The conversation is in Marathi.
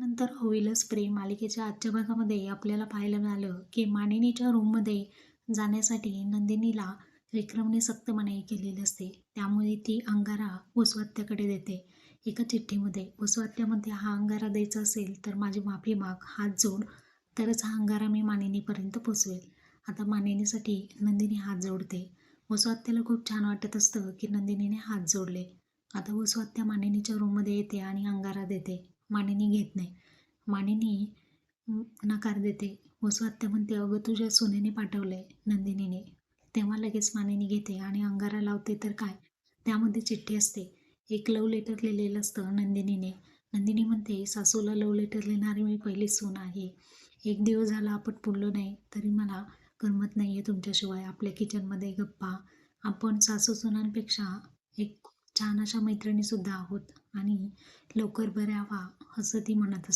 नंतर होईलच प्रेम. मालिकेच्या आजच्या भागामध्ये आपल्याला पाहायला मिळालं की मानिनीच्या रूममध्ये जाण्यासाठी नंदिनीला विक्रमने सक्त मनाई केलेली असते. त्यामुळे ती अंगारा वसुहत्याकडे देते. एका चिठ्ठीमध्ये वसुहत्यामध्ये हा अंगारा द्यायचा असेल तर माझी माफी माग. हात जोड. तरच हा अंगारा मी मानिनीपर्यंत पोचवेल. आता मानिनीसाठी नंदिनी हात जोडते. वसुहत्याला खूप छान वाटत असतं की नंदिनीने हात जोडले. आता वसुहत्या मानिनीच्या रूममध्ये येते आणि अंगारा देते. मानिनी घेत नाही. मानिनी नकार देते. वसुहत्या म्हणते अगं तुझ्या सुनेने पाठवलंय नंदिनीने. तेव्हा लगेच मानिनी घेते आणि अंगारा लावते तर काय त्यामध्ये चिठ्ठी असते. एक लव लेटर लिहिलेलं असतं नंदिनीने. नंदिनी म्हणते सासूला लव लेटर लिहिणारी मी पहिली सून आहे. एक दिवस झाला आपण बोललो नाही तरी मला करमत नाही आहे तुमच्याशिवाय. आपल्या किचनमध्ये गप्पा. आपण सासू सुनांपेक्षा एक छान अशा मैत्रिणीसुद्धा आहोत आणि लवकर बऱ्या व्हा असं ती म्हणत असते.